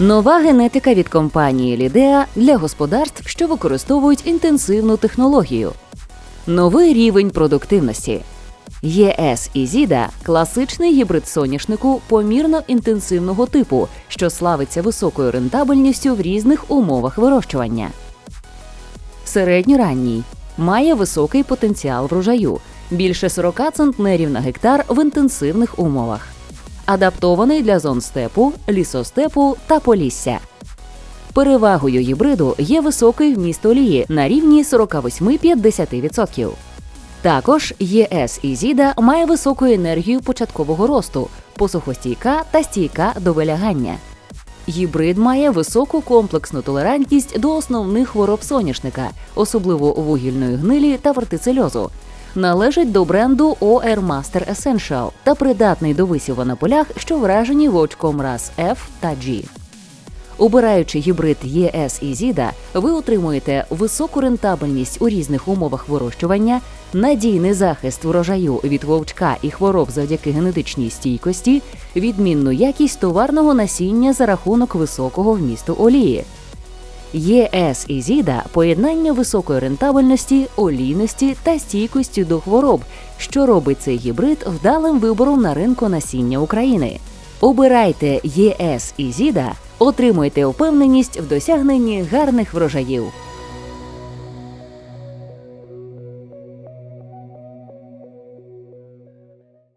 Нова генетика від компанії Лідеа для господарств, що використовують інтенсивну технологію. Новий рівень продуктивності. ЄС Ізіда класичний гібрид соняшнику помірно інтенсивного типу, що славиться високою рентабельністю в різних умовах вирощування. Середньоранній має високий потенціал врожаю більше 40 центнерів на гектар в інтенсивних умовах. Адаптований для зон степу, лісостепу та полісся. Перевагою гібриду є високий вміст олії на рівні 48-50%. Також ЄС Ізіда має високу енергію початкового росту, посухостійка та стійка до вилягання. Гібрид має високу комплексну толерантність до основних хвороб соняшника, особливо вугільної гнилі та вертицельозу. Належить до бренду OR Master Essential та придатний до висіву на полях, що вражені вовчком рас F та G. Обираючи гібрид ЄС і Зіда, ви отримуєте високу рентабельність у різних умовах вирощування, надійний захист врожаю від вовчка і хвороб завдяки генетичній стійкості, відмінну якість товарного насіння за рахунок високого вмісту олії. ЄС і Зіда поєднання високої рентабельності, олійності та стійкості до хвороб, що робить цей гібрид вдалим вибором на ринку насіння України. Обирайте ЄС і Зіда, отримуйте впевненість в досягненні гарних врожаїв.